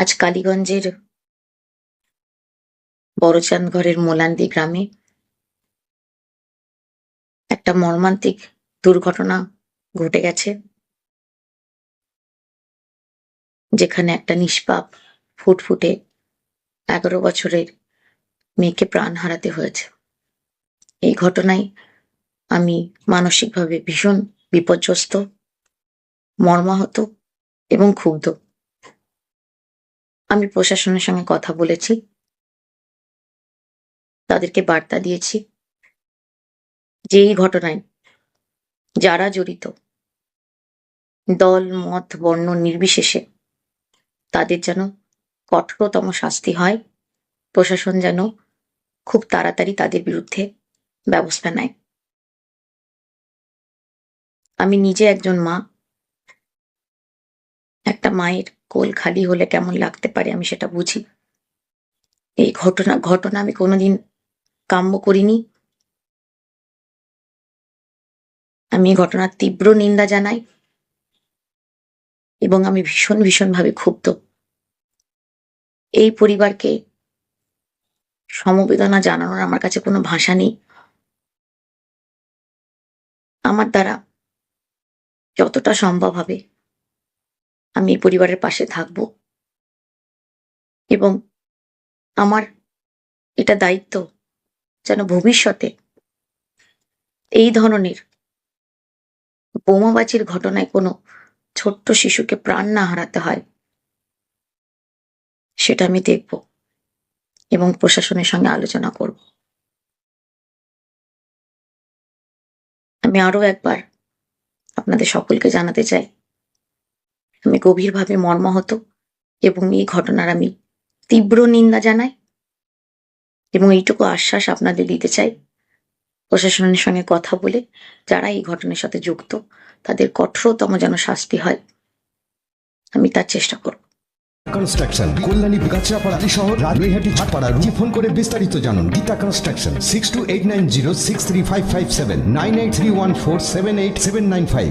আজ কালীগঞ্জের বড়চাঁদঘরের মোলান্দি গ্রামে একটা মর্মান্তিক দুর্ঘটনা ঘটে গেছে, যেখানে একটা নিষ্পাপ ফুটফুটে এগারো বছরের মেয়েকে প্রাণ হারাতে হয়েছে। এই ঘটনায় আমি মানসিকভাবে ভীষণ বিপর্যস্ত, মর্মাহত এবং ক্ষুব্ধ। আমি প্রশাসনের সঙ্গে কথা বলেছি। তাদেরকে বার্তা দিয়েছি যে এই ঘটনায় যারা জড়িত, দল, মত, বর্ণ নির্বিশেষে তাদের যেন কঠোরতম শাস্তি হয়, প্রশাসন যেন খুব তাড়াতাড়ি তাদের বিরুদ্ধে ব্যবস্থা নেয়। আমি নিজে একজন মা, একটা মায়ের কোল খালি হলে কেমন লাগতে পারে আমি সেটা বুঝি। এই ঘটনা ঘটনা আমি কোনোদিন কাম্য করিনি। আমি ঘটনার তীব্র নিন্দা জানাই এবং আমি ভীষণ ভীষণ ভাবে ক্ষুব্ধ। এই পরিবারকে সমবেদনা জানানোর আমার কাছে কোনো ভাষা নেই। আমার দ্বারা যতটা সম্ভব হবে আমি এই পরিবারের পাশে থাকব। এবং আমার এটা দায়িত্ব যেন ভবিষ্যতে এই ধরনের বোমাবাজির ঘটনায় কোনো ছোট্ট শিশুকে প্রাণ না হারাতে হয়, সেটা আমি দেখব এবং প্রশাসনের সঙ্গে আলোচনা করব। আমি আরও একবার আপনাদের সকলকে জানাতে চাই আমি গভীরভাবে মর্মাহত এবং এই ঘটনার আমি তীব্র নিন্দা জানাই এবং এইটুকু আশ্বাস আপনাদের দিতে চাই। প্রশাসনের সঙ্গে কথা বলে যারা এই ঘটনার সাথে যুক্ত, তাদের কঠোরতম যেন শাস্তি হয়, আমি তার চেষ্টা করব। কনস্ট্রাকশন কল্যাণী গাছরাপাড়া শহর রাজবিহাটি ছাটপাড়া রুজি ফোন করে বিস্তারিত জানুন। Geeta construction six two eight nine zero six three five five seven nine eight three one four seven eight seven nine five